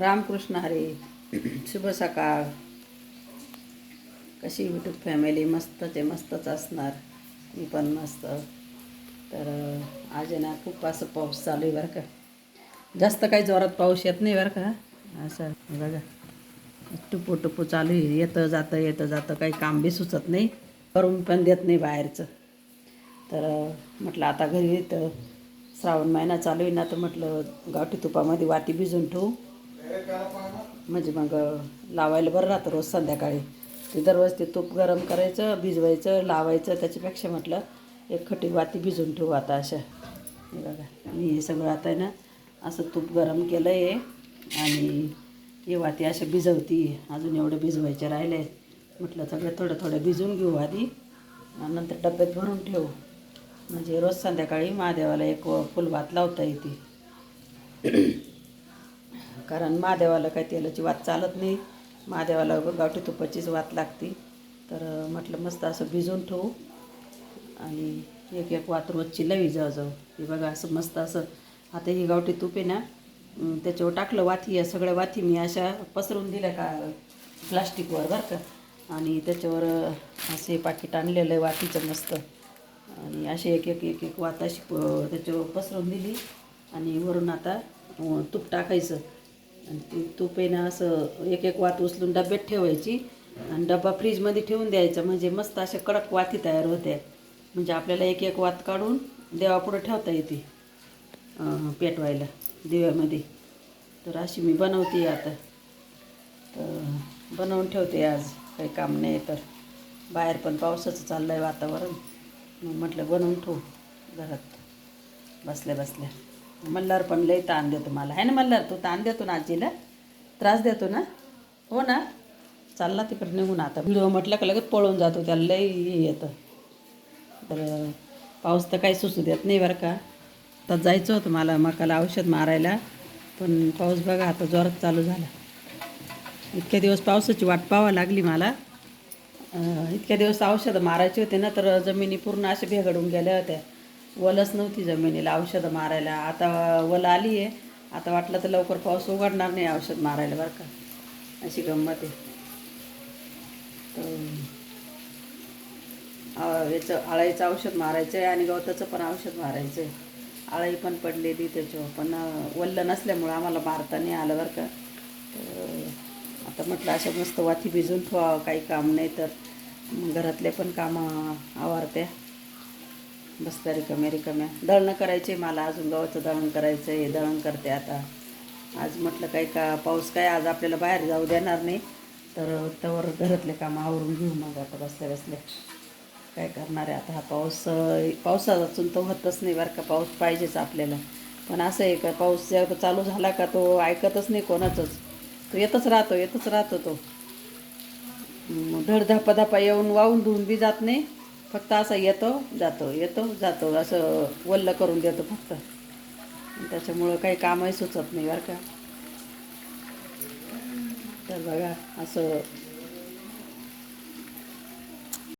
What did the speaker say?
रामकृष्ण हरे शुभ सकाळ. कशी यूट्यूब फॅमिली मस्तच आहे मस्तच असणार. मी पण मस्त. तर आज आहे ना खूप असं पाऊस चालू आहे बरं का. जास्त काही जोरात पाऊस येत नाही बरं का. असं बघा. टुपू टुपू चालू आहे. येतं जातं येतं जातं. काही काम बी सुचत नाही. करून पण देत नाही बाहेरचं. तर म्हटलं आता घरी येतं. श्रावण महिना चालू आहे ना तर म्हटलं गावठी तुपामध्ये वाती भिजून ठेवू. म्हणजे मग लावायला बरं राहतं रोज संध्याकाळी. ते दररोज ते तूप गरम करायचं भिजवायचं लावायचं त्याच्यापेक्षा म्हटलं एक खटी वाती भिजून ठेवू आता अशा. बघा मी हे सगळं आता आहे ना असं तूप गरम केलं आहे आणि हे वाती अशा भिजवती अजून एवढं भिजवायचे राहिले. म्हटलं सगळं थोडं थोडं भिजवून घेऊ आधी आणि नंतर डब्यात भरून ठेवू. म्हणजे रोज संध्याकाळी महादेवाला एक फुलभात लावता येते. कारण महादेवाला काही तेलाची वात चालत नाही. महादेवाला गावठी तुपाचीच वात लागते. तर म्हटलं मस्त असं भिजवून ठेवू. आणि एक एक वात रोजची लवी जाऊ जाऊ हे बघा असं मस्त असं. आता ही गावठी तूप आहे ना त्याच्यावर टाकलं वाथी या सगळ्या वाथी मी अशा पसरून दिल्या का प्लास्टिकवर बरं का. आणि त्याच्यावर असे पाकिट आणलेलं आहे वातीचं मस्त. आणि असे एक एक एक एक वात अशी त्याच्यावर पसरून दिली. आणि वरून आता तूप टाकायचं. आणि ती तूप आहे ना असं एक एक वात उचलून डब्यात ठेवायची आणि डबा फ्रीजमध्ये ठेवून द्यायचा. म्हणजे मस्त अशा कडक वाती तयार होत्या. म्हणजे आपल्याला एक एक वात काढून देवापुढं ठेवता येते पेटवायला दिव्यामध्ये. तर अशी मी बनवते आता. तर बनवून ठेवते आज. काही काम नाही तर. बाहेर पण पावसाचं चाललं आहे वातावरण. मग म्हटलं बनवून ठेवू घरात. बसल्या बसल्या. मल्हार पण लई ताण देतो मला. आहे ना मल्हार? तू ताण देतो ना आजीला? त्रास देतो ना? हो ना? चालला तिकडे निघून आता. व्हिडिओ म्हटलं का लगेच पळून जातो त्याला लई हे येतं. तर पाऊस तर काही सुचू देत नाही बरं का. तर जायचं होतं मला मकाला औषध मारायला पण पाऊस बघा आता जोरात चालू झाला. इतक्या दिवस पावसाची वाट पाहावं लागली मला. इतक्या दिवस औषधं मारायची होते ना तर जमिनी पूर्ण अशा भेगडून गेल्या होत्या. वलच नव्हती जमिनीला औषधं मारायला. आता वल आली आहे आता वाटलं तर लवकर पाऊस उघडणार नाही औषध मारायला बरं का. अशी गंमत आहे. तर याचं आळाईचं औषध मारायचं आहे आणि गवताचं पण औषध मारायचं आहे आळाई पण पडलेली त्याच्यावर. पण वल्लं नसल्यामुळं आम्हाला मारता नाही आलं बरं का. तर आता म्हटलं अशा मस्त वाती भिजून ठेवावं काही काम नाही तर. घरातले पण कामं आवारत्या. बसता रिकाम्या रिकाम्या दळणं करायचे मला अजून गव्हाचं दळण करायचं आहे दळण करते आता. आज म्हटलं काही का पाऊस काय आज आपल्याला बाहेर जाऊ देणार नाही. तर त्यावर घरातले कामं आवरून घेऊ मग आता बसल्या बसल्या. काय करणार आहे आता हा पाऊस अं, असून तो होतच नाही बरं का पाऊस पाहिजेच आपल्याला. पण असं आहे का पाऊस चालू झाला का तो ऐकतच नाही कोणाचंच. तो येतच राहतो येतच राहतो तो. धड धापा येऊन वाहून धुवून बी जात नाही. फक्त असं येतो जातो येतो जातो असं वल्ल करून देतो फक्त. त्याच्यामुळं काही कामही सुचत नाही बरं का. तर बघा असं